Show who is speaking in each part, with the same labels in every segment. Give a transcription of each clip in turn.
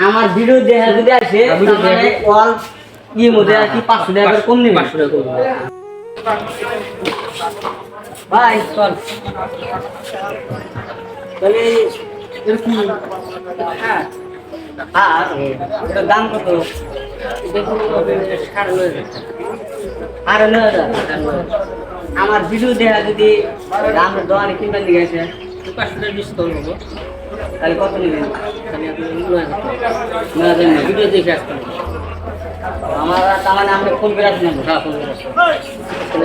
Speaker 1: আমার ভিডিও দেখা যদি আসে
Speaker 2: হ্যাঁ, দেখে-
Speaker 1: অল ইয়ে মধ্যে আর কি পাঁচশো টাকা করে কম নেবে।
Speaker 2: পাঁচশো টাকা
Speaker 1: ভাই চল। তাহলে হ্যাঁ। দাম কত? আর আমার ভিডিও দেখা যদি আমার দোকানে কিনবেন দিকে আছে
Speaker 2: পাঁচশো টাকা ডিসকাউন্ট হব।
Speaker 1: তাহলে কত নেবেন?
Speaker 2: তাহলে আপনি নয় হাজার।
Speaker 1: নয়
Speaker 2: ভিডিও দেখে
Speaker 1: আমার তার মানে আপনি ফোন করে আসবেন
Speaker 2: হ্যাঁ ফোন করে।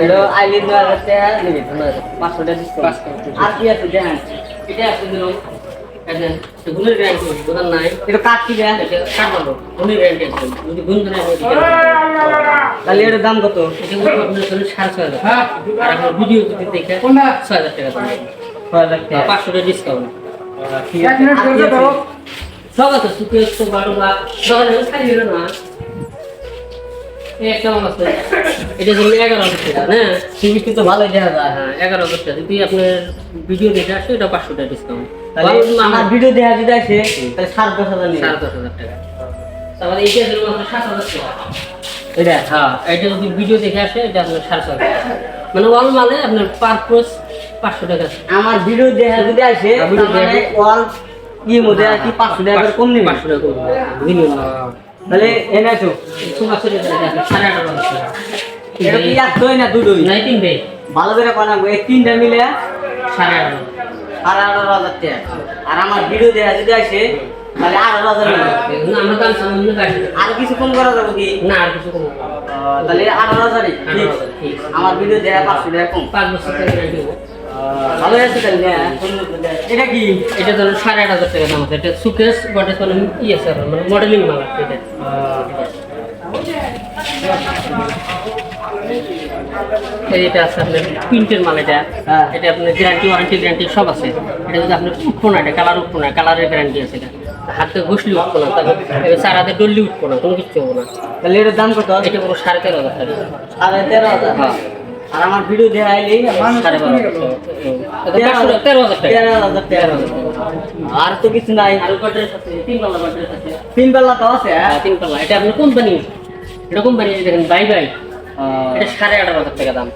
Speaker 1: এটা আইলি নয় হাজার টাকা নেবেন। পাঁচশো টাকা ডিসকাউন্ট। আর কি আছে দেখেন।
Speaker 2: এটা আছে না হয়
Speaker 1: তাহলে এটার দাম কত?
Speaker 2: সাড়ে ছয় হাজার। ভিডিও দেখে ছয় হাজার টাকা
Speaker 1: ছয় হাজার টাকা।
Speaker 2: পাঁচশো টাকা ডিসকাউন্ট পাঁচশো টাকা ডিসকাউন্ট
Speaker 1: আমার ভিডিও দেখা তাহলে দশ হাজার
Speaker 2: দশ হাজার টাকা তারপরে আপনার সাত হাজার টাকা হ্যাঁ এটা যদি ভিডিও দেখে আসে এটা। মানে অল মালে আপনার পার পাঁচশো টাকা।
Speaker 1: আমার ভিডিও দেখা যদি আসে মানে অল ইয়ে মধ্যে আর কি পাঁচশো টাকা কম নেবে?
Speaker 2: পাঁচশো টাকা কম ভিডিও
Speaker 1: তাহলে এনে আসো।
Speaker 2: তোমার সাড়ে আঠারো টাকা
Speaker 1: এটা। কি না দুটোই
Speaker 2: নাই তিন ভাই।
Speaker 1: ভালো করে বানাবো এই তিনটা মিলে
Speaker 2: সাড়ে আঠারো।
Speaker 1: সাড়ে আঠারো হাজার টাকা। আর আমার ভিডিও দেখা যদি আসে তাহলে আঠারো হাজার
Speaker 2: সামান্য
Speaker 1: আর কিছু কম করা যাবে কি?
Speaker 2: না আর কিছু কম
Speaker 1: তাহলে আঠারো হাজারই। আমার ভিডিও দেখা পাঁচশো টাকা কম।
Speaker 2: পাঁচ বছর টাকা
Speaker 1: ভালো আছে তাহলে হ্যাঁ, এটা কি?
Speaker 2: এটা ধরুন সাড়ে আট হাজার টাকা দাম আছে। এটা সুকেস বটে কোনো ইয়ে স্যার মানে মডেলিং মাল আছে এটা। এটা আছে আপনার প্রিন্টের মাল এটা।
Speaker 1: হ্যাঁ।
Speaker 2: এটা আপনার গ্যারান্টি ওয়ারেন্টি গ্যারান্টি সব আছে। এটা যদি আপনার উঠবো না এটা কালার উঠবো না কালারের গ্যারান্টি আছে এটা। হাতে ঘষলি উঠবো না তারপর চার হাতে ডললি উঠবো না কোনো কিছু হব না।
Speaker 1: তাহলে এটার দাম কত
Speaker 2: এটা পুরো সাড়ে তেরো হাজার টাকা।
Speaker 1: সাড়ে তেরো হাজার।
Speaker 2: হ্যাঁ।
Speaker 1: আর আমার ভিডিও দেখা এলেই
Speaker 2: সাড়ে বারো হাজার টাকা। তেরো হাজার
Speaker 1: তেরো হাজার
Speaker 2: তেরো হাজার
Speaker 1: আর তো কিছু নাই
Speaker 2: আর তিন পাল্লা
Speaker 1: তিন তো আছে হ্যাঁ?
Speaker 2: হ্যাঁ, তিন পাল্লা। এটা আপনার কোম্পানি? এটা কোম্পানি দেখেন বাই বাই। এটা সাড়ে আঠারো হাজার টাকা দাম।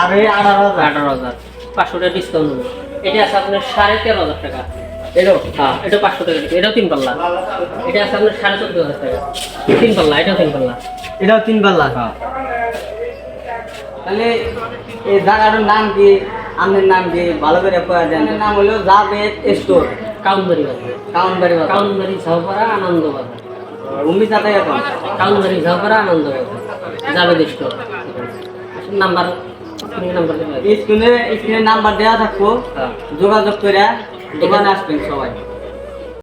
Speaker 1: আর এই আঠারো হাজার।
Speaker 2: আঠারো হাজার। পাঁচশো টাকা ডিসকাউন্ট হবে এটা আছে আপনার সাড়ে তেরো হাজার টাকা।
Speaker 1: এলো
Speaker 2: হ্যাঁ এটা পাঁচশো টাকা। এটাও তিন পাল্লা। এটা আছে আপনার সাড়ে চোদ্দ হাজার টাকা। তিন পাল্লা এটাও তিন পাল্লা।
Speaker 1: এটাও তিন বেলা তাহলে এই জায়গাটার নাম কি? আপনার নাম কি? ভালো করে দেন এর নাম হলো জাভেদ স্টোর।
Speaker 2: কাউনবাড়ি বাজার।
Speaker 1: কাউন্টারি বাজার।
Speaker 2: কাউনবাড়ি ঝাউপাড়া আনন্দ বাজার।
Speaker 1: উম্মি যাতে এখন?
Speaker 2: কাউনবাড়ি ঝাউপাড়া আনন্দ বাজার। যাবে স্টোর। নাম্বার।
Speaker 1: স্ক্রিনে স্ক্রিনে নাম্বার দেওয়া থাকব।
Speaker 2: হ্যাঁ।
Speaker 1: যোগাযোগ করে দোকানে আসবেন সবাই।